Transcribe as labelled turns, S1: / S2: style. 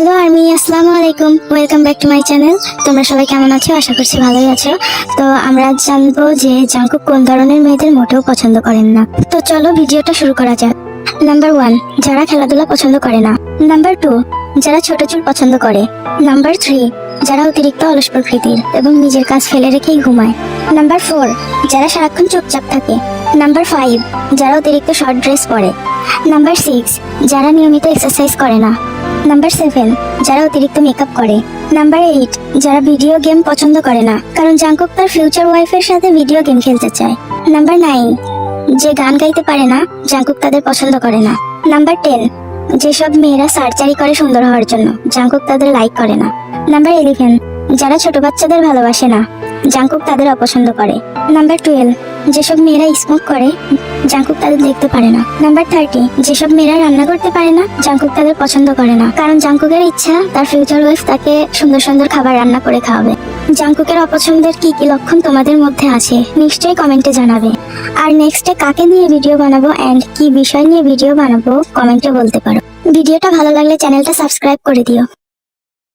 S1: Hello army আসসালামু আলাইকুম welcome back to my channel তোমরা সবাই কেমন আছো? আশা করছি ভালোই আছো। তো আমরা জানব যে জাঙ্কুক কোন ধরনের মেয়েদের মোটেও পছন্দ করেন না। তো চলো ভিডিওটা শুরু করা যাক। নাম্বার ওয়ান যারা খেলাধুলা পছন্দ করে না। নাম্বার টু যারা ছোট চুল পছন্দ করে। নাম্বার থ্রি যারা অতিরিক্ত অলস প্রকৃতির এবং নিজের কাজ ফেলে রেখেই ঘুমায়। নাম্বার ফোর যারা সারাক্ষণ চুপচাপ থাকে। নাম্বার ফাইভ যারা অতিরিক্ত শর্ট ড্রেস পরে। নাম্বার সিক্স যারা নিয়মিত এক্সারসাইজ করে না। নাম্বার সেভেন যারা অতিরিক্ত মেকআপ করে। নাম্বার এইট যারা ভিডিও গেম পছন্দ করে না, কারণ জাঙ্কুক তার ফিউচার ওয়াইফের সাথে ভিডিও গেম খেলতে চায়। নাম্বার নাইন যে গান গাইতে পারে না জাঙ্কুক তাদের পছন্দ করে না। নাম্বার টেন যেসব মেয়েরা সার্জারি করে সুন্দর হওয়ার জন্য জাঙ্কুক তাদের লাইক করে না। নাম্বার ইলেভেন যারা ছোট বাচ্চাদের ভালোবাসে না জাঙ্কুক তাদের অপছন্দ করে। নাম্বার টুয়েলভ যেসব মেয়েরা স্মোক করে জাঙ্কুক তাদের দেখতে পারে না। নাম্বার থার্টি যেসব মেয়েরা রান্না করতে পারে না, জাঙ্কুক তাদের পছন্দ করে না। কারণ জাঙ্কুকের ইচ্ছা, তার ফিউচার ওয়াইফ তাকে সুন্দর সুন্দর খাবার রান্না করে খাওয়াবে। জাঙ্কুকের অপছন্দের কি কি লক্ষণ তোমাদের মধ্যে আছে, নিশ্চয়ই কমেন্টে জানাবে। আর নেক্সটে কাকে নিয়ে ভিডিও বানাবো অ্যান্ড কি বিষয় নিয়ে ভিডিও বানাবো কমেন্টে বলতে পারো। ভিডিওটা ভালো লাগলে চ্যানেলটা সাবস্ক্রাইব করে দিও।